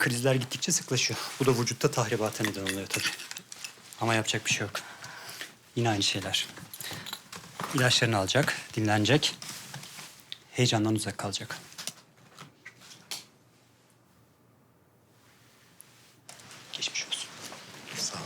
Krizler gittikçe sıklaşıyor. Bu da vücutta tahribata neden oluyor tabii. Ama yapacak bir şey yok. Yine aynı şeyler. İlaçlarını alacak, dinlenecek. Heyecandan uzak kalacak. Geçmiş olsun. Sağ ol.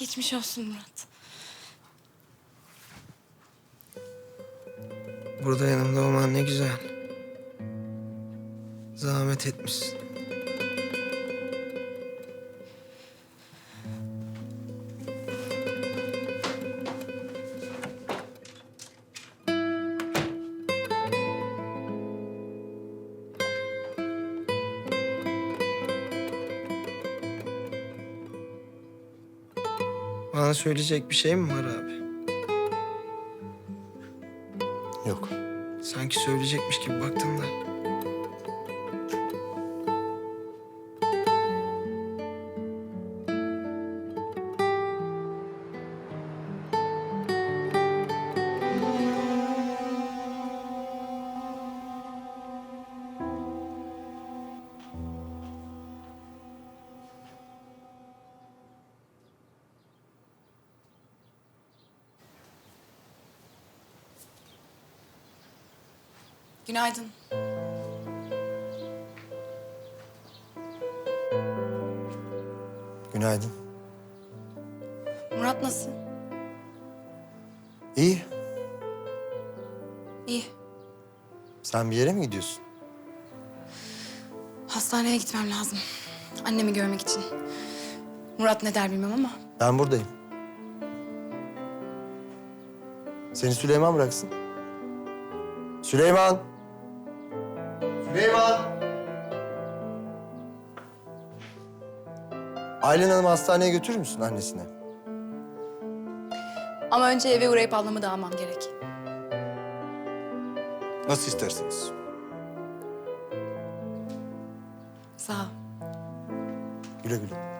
Geçmiş olsun Murat. Burada yanımda olman ne güzel. Zahmet etmişsin. Bana söyleyecek bir şey mi var abi? Yok. Sanki söyleyecekmiş gibi baktın da. Günaydın. Günaydın. Murat nasıl? İyi. İyi. Sen bir yere mi gidiyorsun? Hastaneye gitmem lazım. Annemi görmek için. Murat ne der bilmem ama Ben buradayım. Seni Süleyman bıraksın. Süleyman! Süleyman! Aylen Hanım'ı hastaneye götürür müsün annesine? ama önce eve uğrayıp ablamı da almam gerek. Nasıl isterseniz. Sağ ol. Güle güle.